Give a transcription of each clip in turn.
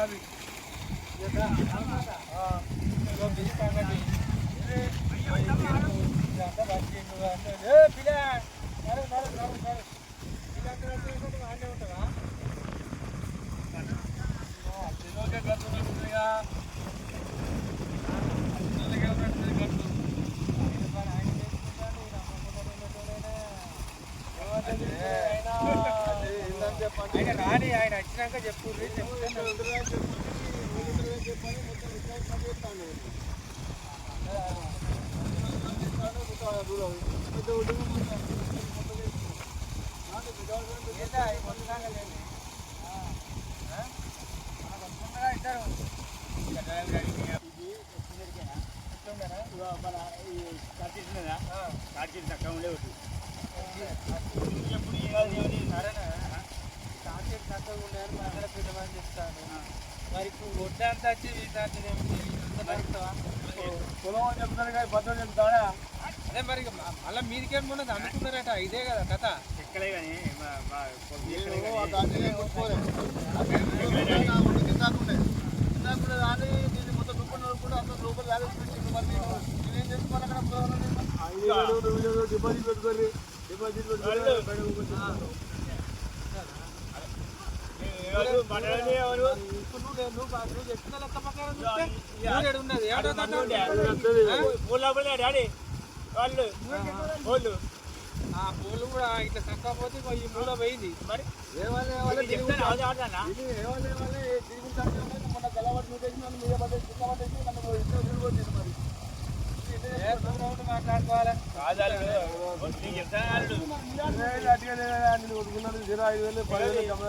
ఆయన మరి ఇప్పుడు వడ్డంతా వచ్చి వీటి పొలం చెప్తారు కానీ పద్ధతి చెప్తాడా అదే మరి మళ్ళా మీదికేం ఉన్నది అనుకున్నారట ఇదే కదా కథ. డిపాజిట్ పెట్టుకోండి డిపాజిట్ పెట్టుకోండి ఇప్పుడు నువ్వు నువ్వు నువ్వు చెప్పిన లెక్క ప్రకారం చూస్తే ఊరేడు వాళ్ళు ఏడో ఆ పూలు కూడా ఇట్లా చక్కపోతే ఈ మూల పోయింది మరి మాట్లాడుకోవాలి జీరో ఐదు వేలు పది వేలు జమ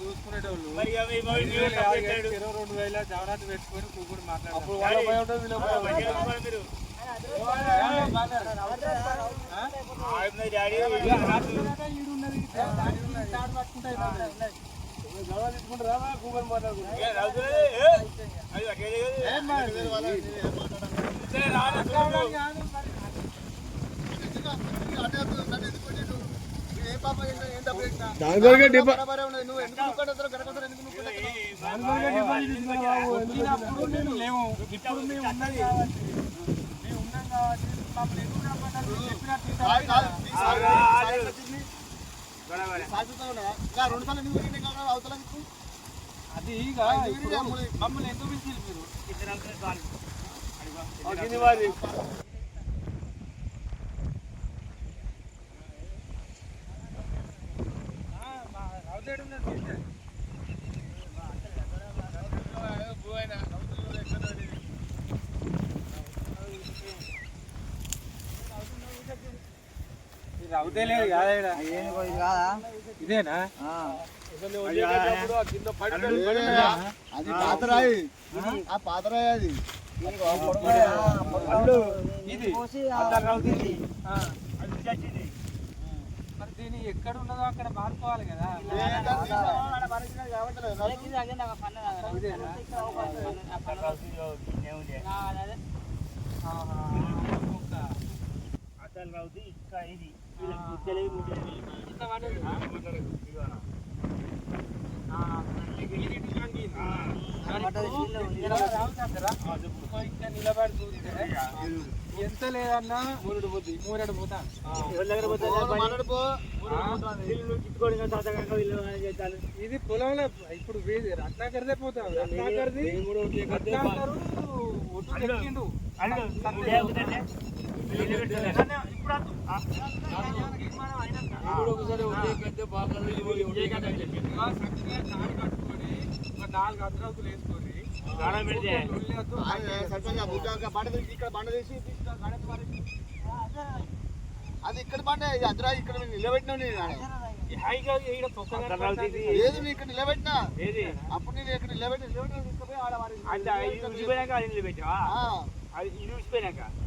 చూసుకునేటోళ్ళు ఇరవై రెండు వేల జవనాథ్ పెట్టుకొని కూకుడు మాట్లాడాలి అప్పుడు వాళ్ళ భయం ఉంటుంది వీళ్ళ భయం ఉంటుంది. గలవా దాని కొరకే డిపాజిట్ లేము ఇప్పుడు మేము ఉన్నది మేము ఉన్నాం కాబట్టి మమ్మల్ని ఎందుకు రమ్మన్నారు? చెప్పినట్టు అది ఇక మమ్మల్ని ఎందుకు పిలిచి మీరు ఆ, మా రావుదేడు ఉన్నది చూస్తే. ఇది రావుదే లేదు కాదా ఈడ? ఇదేనా? అది పాతరాయి. ఆ పాతరాయి అది. ఇది ఆ. మరి దీని ఎక్కడ ఉన్నదో అక్కడ మార్చుకోవాలి. కదా. ఇంత పడ్డది. ఆ, ఇది. ఎంత లేదన్నా మూరెడు పోతుంది మూరెడు పోతా ఇది పొలంలో ఇప్పుడు రత్నాకర్దే పోతాం రత్నాకర్ది రత్నాకరు తాడు కట్టుకొని ఒక నాలుగు అద్రౌతులు వేసుకొని లొల్లి వద్దు, అది ఇక్కడ ఇది అద్రా ఇక్కడ నిలబెట్టినావు నేను. లేదు నేను ఇక్కడ నిలబెట్టినా? అప్పుడు నేను ఇక్కడ నిలబెట్టి నిలబెట్టి తీసుకుపోయి వారి- ఆ, ఇక్కడ నిలబెట్టి తీసుకుపోయి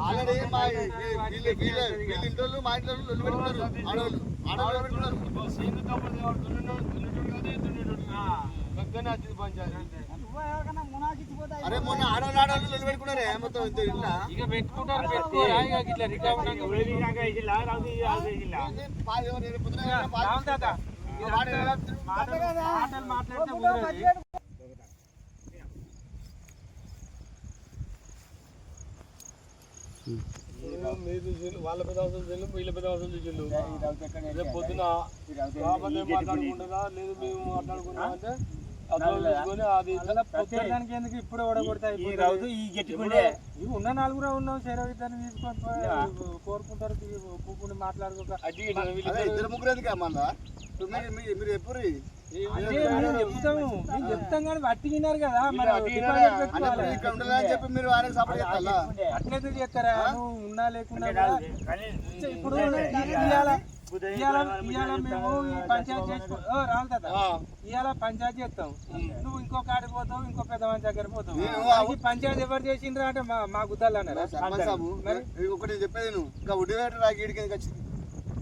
ఆల్రెడీ మా వీళ్ళ వీళ్ళ వీళ్ళ ఇంట్లో? మా ఇంట్లో లొల్లి పెట్టుకున్నారు ఆడవాళ్ళు ఆడవాళ్ళు పెట్టుకున్నారు పంచాయతీ అరే మొన్న ఆడవాళ్ళు ఆడవాళ్ళు నిలబెట్టుకున్నారే మొత్తం ఇంత ఇల్లా ఇక పెట్టుకుంటారు పెట్టుకోరా ఇక ఇట్లా రికార్డ్ వాళ్ళ పెద్ద అవసరం చెల్లు వీళ్ళ పెద్ద అవసరం చెల్లు రేపు పొద్దున మాట్లాడుకుంటున్నా లేదు మేము మాట్లాడుకున్నాం అంటే పొద్దున్నానికి ఎందుకు ఇప్పుడు ఓడగొడతాయి ఈ రౌతు ఈ గెట్టుకుండే. ఇవి ఉన్న నలుగురు ఉన్నాం శరీరం ఇద్దరిని తీసుకొని పోయి కోరుకుంటారు కూకుని మాట్లాడుకోక. ఇద్దరు ముగ్గురు ఎందుకు మీరు ఎప్పుడు మేము చెప్తాము. మేము చెప్తాం కానీ పట్టిగినారు కదా. మరి చెప్పి మీరు ఆయన సపోర్ట్ చేస్తారా? చేస్తారా? నువ్వు ఉన్నా లేకున్నా కూడా. ఇప్పుడు ఇవాళ మేము పంచాయతీ రావు తాత. ఇవాళ పంచాయతీ చేస్తాం. నువ్వు ఇంకో కాడికి పోతావు ఇంకో పెద్ద మంచి దగ్గర పోతావు. పంచాయతీ ఎవరు చేసిండ్రా అంటే మా మా గుద్దాలు అన్నారా? ఒకటి చెప్పేది నువ్వు ఇంకా పెట్టరా గీడికి ఎందుకు వచ్చింది?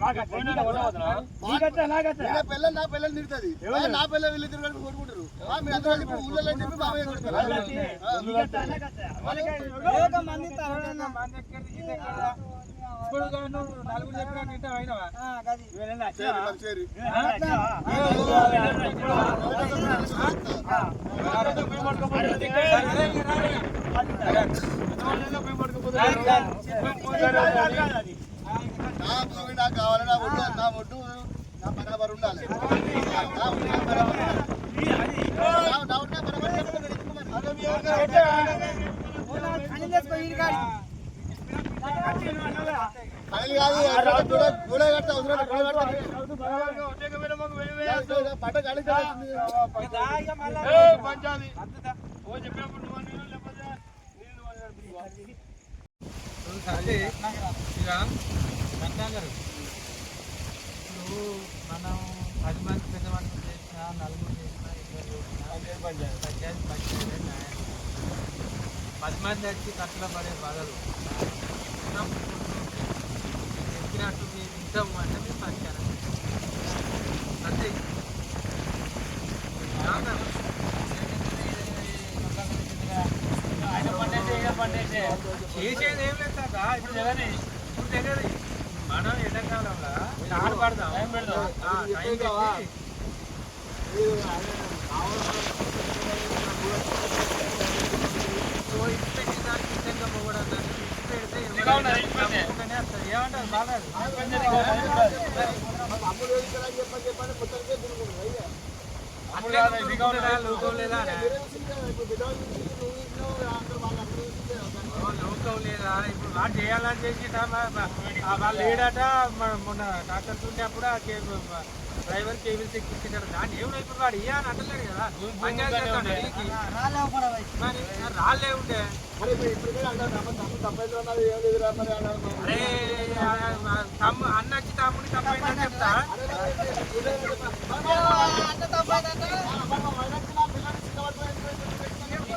మాట్లాడుకోవచ్చు అందరి పేరు పిల్లలు నా పిల్లలు నిడుతుంది నా పిల్లలు వీళ్ళు తిరగడానికి కోరుకుంటారు ఊళ్ళో చెప్పి బాబాయ్ కొడతారు ఇప్పుడు నాకు కావాలి నా ఒడ్డు నా ఒడ్డు నా బరాబర్ ఉండాలి ఓ చెప్పినప్పుడు నువ్వు నీళ్ళు లేకపోతే నీళ్ళు ఇక రత్నాకర్ ఇప్పుడు మనం పది మంది పెద్ద మనుషులు చేసిన నలుగురు చేసిన ఇద్దరు చేసిన పంచాయతీ. పంచాయతీ న్యాయం. పది మంది వచ్చి కట్టులో పడే బాధలు. మనం చెప్పినట్టు మీరు ఇద్దాం అంటే మీరు పంచారు అంతే. చేసేది ఏం లేదు. తాత. ఇప్పుడు తెలియదు. ఇప్పుడు తెలియదు. మనం ఎండాకాలంలో నారు పడదాం టైం పెట్టి సో ఇటు పెట్టిన దానికి ఇష్టంగా పోవడం దానికి ఇటు లేదా ఇప్పుడు చేయాలని చేసిట వాళ్ళు లేడట మొన్న డాక్టర్ కే- డ్రైవర్ కేబుల్ ఇచ్చింటారు దాన్ని ఏమో ఇప్పుడు వాడు అంటలేడు కదా వీళ్ళకి. రాలేవు కూడా పోయి. మరి రాళ్ళే ఉండే ఏం. అరే తమ్ము అన్నకి తమ్ముడి తప్పైందని చెప్తా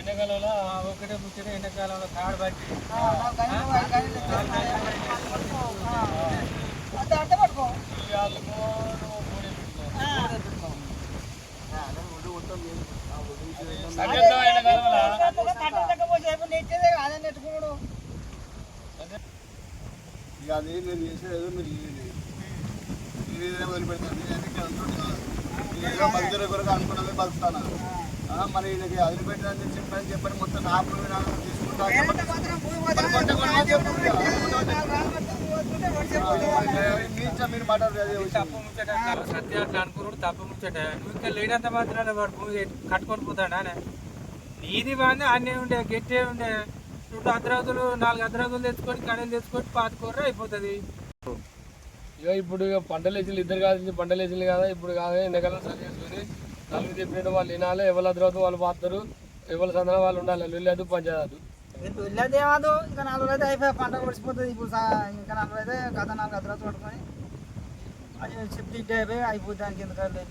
ఎండాకాలంలో ఆ, ఒకటే ముచ్చట ఎండాకాలంలో తాడు బట్టి ఆ, నాకు ఇక అది మీరు చేసేది ఏదో మీరు మీరు ఏదైనా కొరకు అనుకున్నది బతుకుతాను మరి చెప్పని చెప్పని మొత్తం నా నాకు వేరేంత తప్పు ముచ్చట సత్య అట్లా అనుకున్నాడు తప్పు ముచ్చట నువ్వు ఇంకా లేనంత మాత్రాన వాడు భూమి కట్టుకొని పోతాడా ఆయన? నీది బాగా అన్నీ ఉండే గట్టే ఉండే రెండు అర్ధరాజులు నాలుగు అర్ధరాజులు తెచ్చుకొని కడలు తెచ్చుకొని పాతుకోర్ర అయిపోతుంది ఇక ఇప్పుడు ఇక పంటలు వేసి ఇద్దరు కాదు పంటలు కదా ఇప్పుడు కాదు ఎండాకాలం సరి చేసుకొని నలుగురు చెప్పినట్టు వాళ్ళు వినాలి ఎవరి తర్వాత వాళ్ళు పాతారు ఎవరి సందన వాళ్ళు ఉండాలి వెళ్ళదు పంచాయతీ ఇప్పుడు వెళ్ళేది ఏమదు ఇంకా నాలుగు రోజులు అయిపోయి పంట పడిచిపోతుంది ఇప్పుడు ఇంకా నాలుగు అయితే గత నాలుగు అర్ధరాలు పట్టుకొని అది చెప్పి ఇట్టే అయిపోయి దానికి ఎందుకంటే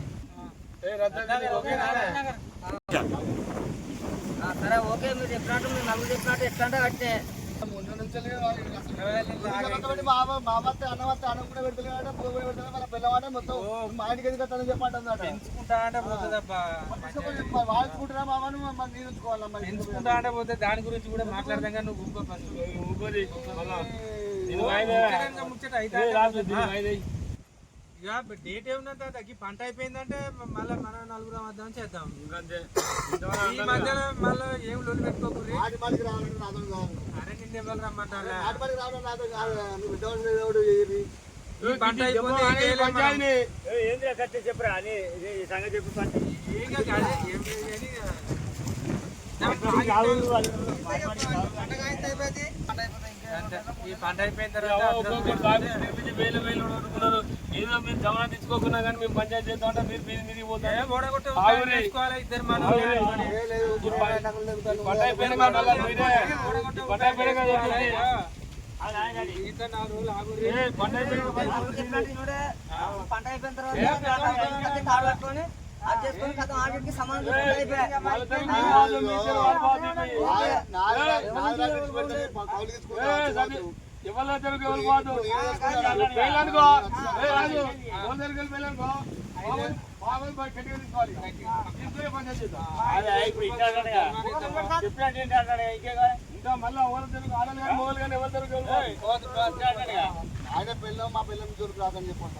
సరే ఓకే మీరు చెప్పినట్టు మీరు నలుగురు చెప్పినట్టు ఎట్లా అంటే అట్టే. పెంచుకుంటా అంటే పోతే దాని గురించి కూడా మాట్లాడదాం కానీ నువ్వు. ముచ్చట అయితే ఇక డేట్ ఏముందంటే తగ్గి పంట అయిపోయిందంటే మళ్ళీ మనం నలుగురం వద్దాం చేద్దాం. ఈ మధ్యలో మళ్ళీ ఏం లొల్లి పెట్టుకోకూరి అరే నిన్న ఎవరు రమ్మంటారా పంట అయిపోతే ఏం చేయలేం మనం. ఏంద్రా కట్టే చెప్పరా? అని ఈ సంగతి చెప్పి పంట. ఏం కాదు, ఏం లేదు కానీ, దానికి పంట అయితే అయిపోయింది. ఈ పంట అయిపోయిన తర్వాత వేలు వేలు అనుకున్నారు. ఏదో మీరు జమా తెచ్చుకోకున్నా కానీ మేము పంచాయతీ చేద్దాం అంటే మీరు మీరే. చెప్పినట్టు చూడే, పంట అయిపోయిన తర్వాత ఎవరి తరపు ఎవరు పోదు ఏ, రాజు ఎవరి దగ్గరికి వెళ్ళి పేర్లనుకో బాబాయ్ బాబాయ్ బాయ్ గట్టిగా తీసుకోవాలి. తీసుకునే పంచాయతీ చేద్దాం. ఇప్పుడు ఇంకా మళ్ళీ ఎవరి తెలుగు ఆడలు కానీ మొగలు కానీ ఎవరి తెలుగు పోదు, పోదు. ఆయన పిల్లం మా పిల్లం దొరికి రాదని చెప్పండి.